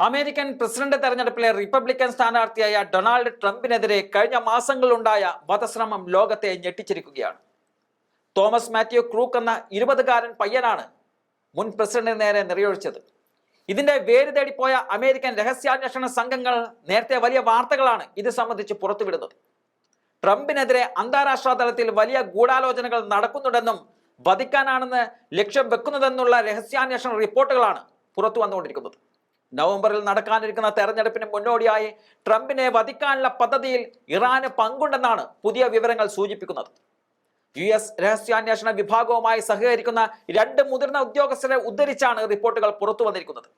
American president തെരഞ്ഞെടുപ്പിലെ Republican സ്ഥാനാർത്ഥിയായ Donald ട്രംപിനെതിരെ കഴിഞ്ഞ മാസങ്ങളിലുണ്ടായ വധശ്രമം ലോകത്തെ ഞെട്ടിച്ചിരിക്കുകയാണ്. തോമസ് മാത്യു ക്രൂക്ക് എന്ന ഇരുപതുകാരൻ പയ്യനാണ് മുൻ പ്രസിഡന്റിന് നേരെ നിറയൊഴിച്ചത്. ഇതിന്റെ വേര് തേടിപ്പോയ അമേരിക്കൻ രഹസ്യാന്വേഷണ സംഘങ്ങൾ നേരത്തെ വലിയ വാർത്തകളാണ് ഇത് സംബന്ധിച്ച് പുറത്തുവിടുന്നത്. ട്രംപിനെതിരെ അന്താരാഷ്ട്ര തലത്തിൽ വലിയ ഗൂഢാലോചനകൾ നടക്കുന്നുണ്ടെന്നും വധിക്കാനാണെന്ന് ലക്ഷ്യം വെക്കുന്നതെന്നുള്ള രഹസ്യാന്വേഷണ റിപ്പോർട്ടുകളാണ് പുറത്തു വന്നുകൊണ്ടിരിക്കുന്നത്. നവംബറിൽ നടക്കാനിരിക്കുന്ന തെരഞ്ഞെടുപ്പിന് മുന്നോടിയായി ട്രംപിനെ വധിക്കാനുള്ള പദ്ധതിയിൽ ഇറാന് പങ്കുണ്ടെന്നാണ് പുതിയ വിവരങ്ങൾ സൂചിപ്പിക്കുന്നത്. യു എസ് രഹസ്യാന്വേഷണ വിഭാഗവുമായി സഹകരിക്കുന്ന രണ്ട് മുതിർന്ന ഉദ്യോഗസ്ഥരെ ഉദ്ധരിച്ചാണ് റിപ്പോർട്ടുകൾ പുറത്തു വന്നിരിക്കുന്നത്.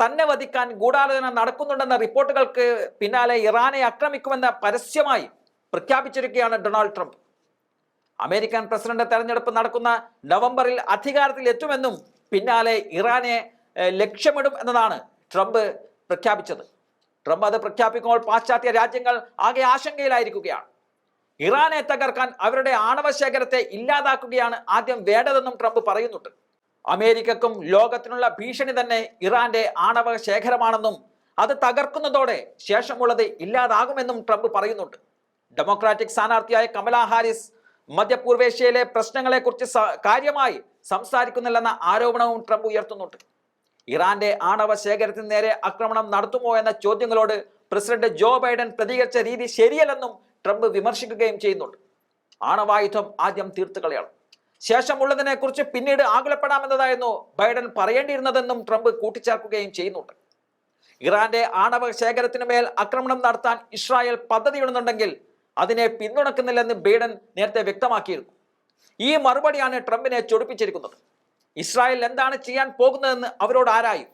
തന്നെ വധിക്കാൻ ഗൂഢാലോചന നടക്കുന്നുണ്ടെന്ന റിപ്പോർട്ടുകൾക്ക് പിന്നാലെ ഇറാനെ ആക്രമിക്കുമെന്ന് പരസ്യമായി പ്രഖ്യാപിച്ചിരിക്കുകയാണ് ഡൊണാൾഡ് ട്രംപ്. അമേരിക്കൻ പ്രസിഡന്റ് തെരഞ്ഞെടുപ്പ് നടക്കുന്ന നവംബറിൽ അധികാരത്തിൽ എത്തുമെന്നും പിന്നാലെ ഇറാനെ ലക്ഷ്യമിടും എന്നതാണ് ട്രംപ് പ്രഖ്യാപിച്ചത്. ട്രംപ് അത് പ്രഖ്യാപിക്കുമ്പോൾ പാശ്ചാത്യ രാജ്യങ്ങൾ ആകെ ആശങ്കയിലായിരിക്കുകയാണ്. ഇറാനെ തകർക്കാൻ അവരുടെ ആണവ ശേഖരത്തെ ഇല്ലാതാക്കുകയാണ് ആദ്യം വേണ്ടതെന്നും ട്രംപ് പറയുന്നുണ്ട്. അമേരിക്കക്കും ലോകത്തിനുള്ള ഭീഷണി തന്നെ ഇറാന്റെ ആണവ ശേഖരമാണെന്നും അത് തകർക്കുന്നതോടെ ശേഷമുള്ളത് ഇല്ലാതാകുമെന്നും ട്രംപ് പറയുന്നുണ്ട്. ഡെമോക്രാറ്റിക് സ്ഥാനാർത്ഥിയായ കമലാ ഹാരിസ് മധ്യപൂർവേഷ്യയിലെ പ്രശ്നങ്ങളെക്കുറിച്ച് കാര്യമായി സംസാരിക്കുന്നില്ലെന്ന ആരോപണവും ട്രംപ് ഉയർത്തുന്നുണ്ട്. ഇറാന്റെ ആണവ ശേഖരത്തിന് നേരെ ആക്രമണം നടത്തുമോ എന്ന ചോദ്യങ്ങളോട് പ്രസിഡന്റ് ജോ ബൈഡൻ പ്രതികരിച്ച രീതി ശരിയല്ലെന്നും ട്രംപ് വിമർശിക്കുകയും ചെയ്യുന്നുണ്ട്. ആണവായുധം ആദ്യം തീർത്തു കളയണം ശേഷമുള്ളതിനെ കുറിച്ച് പിന്നീട് ആകുലപ്പെടാമെന്നതായിരുന്നു ബൈഡൻ പറയേണ്ടിയിരുന്നതെന്നും ട്രംപ് കൂട്ടിച്ചേർക്കുകയും ചെയ്യുന്നുണ്ട്. ഇറാന്റെ ആണവ ശേഖരത്തിന് മേൽ ആക്രമണം നടത്താൻ ഇസ്രായേൽ പദ്ധതിയിടുന്നുണ്ടെങ്കിൽ അതിനെ പിന്തുണക്കുന്നില്ലെന്ന് ബൈഡൻ നേരത്തെ വ്യക്തമാക്കിയിരുന്നു. ഈ മറുപടിയാണ് ട്രംപിനെ ചൊടിപ്പിച്ചിരിക്കുന്നത്. ഇസ്രായേൽ എന്താണ് ചെയ്യാൻ പോകുന്നതെന്ന് അവരോട് ആരായും?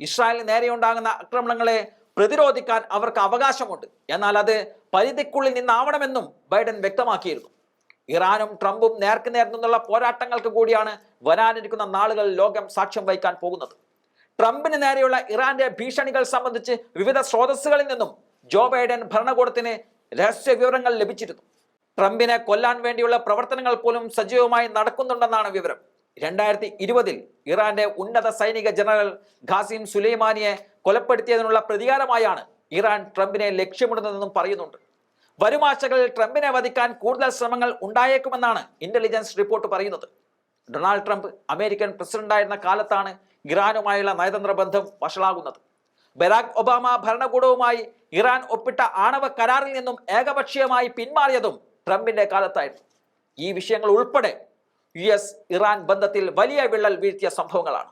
ഇസ്രായേലിന് നേരെ ഉണ്ടാകുന്ന ആക്രമണങ്ങളെ പ്രതിരോധിക്കാൻ അവർക്ക് അവകാശമുണ്ട്. എന്നാൽ അത് പരിധിക്കുള്ളിൽ നിന്നാവണമെന്നും ബൈഡൻ വ്യക്തമാക്കിയിരുന്നു. ഇറാനും ട്രംപും നേർക്ക് നേർ നിന്നുള്ള പോരാട്ടങ്ങൾക്ക് കൂടിയാണ് വരാനിരിക്കുന്ന നാളുകൾ ലോകം സാക്ഷ്യം വഹിക്കാൻ പോകുന്നത്. ട്രംപിന് നേരെയുള്ള ഇറാന്റെ ഭീഷണികൾ സംബന്ധിച്ച് വിവിധ സ്രോതസ്സുകളിൽ നിന്നും ജോ ബൈഡൻ ഭരണകൂടത്തിന് രഹസ്യ വിവരങ്ങൾ ലഭിച്ചിരുന്നു. ട്രംപിനെ കൊല്ലാൻ വേണ്ടിയുള്ള പ്രവർത്തനങ്ങൾ പോലും സജീവമായി നടക്കുന്നുണ്ടെന്നാണ് വിവരം. രണ്ടായിരത്തി ഇരുപതിൽ ഇറാന്റെ ഉന്നത സൈനിക ജനറൽ ഖാസിം സുലൈമാനിയെ കൊലപ്പെടുത്തിയതിനുള്ള പ്രതികാരമായാണ് ഇറാൻ ട്രംപിനെ ലക്ഷ്യമിടുന്നതെന്നും പറയുന്നുണ്ട്. വരും ആഴ്ചകളിൽ ട്രംപിനെ വധിക്കാൻ കൂടുതൽ ശ്രമങ്ങൾ ഉണ്ടായേക്കുമെന്നാണ് ഇന്റലിജൻസ് റിപ്പോർട്ട് പറയുന്നത്. ഡൊണാൾഡ് ട്രംപ് അമേരിക്കൻ പ്രസിഡന്റായിരുന്ന കാലത്താണ് ഇറാനുമായുള്ള നയതന്ത്ര ബന്ധം വഷളാകുന്നത്. ബരാക് ഒബാമ ഭരണകൂടവുമായി ഇറാൻ ഒപ്പിട്ട ആണവ കരാറിൽ നിന്നും ഏകപക്ഷീയമായി പിന്മാറിയതും ട്രംപിന്റെ കാലത്തായിരുന്നു. ഈ വിഷയങ്ങൾ ഉൾപ്പെടെ യു എസ് ഇറാൻ ബന്ധത്തിൽ വലിയ വിള്ളൽ വീഴ്ത്തിയ സംഭവങ്ങളാണ്.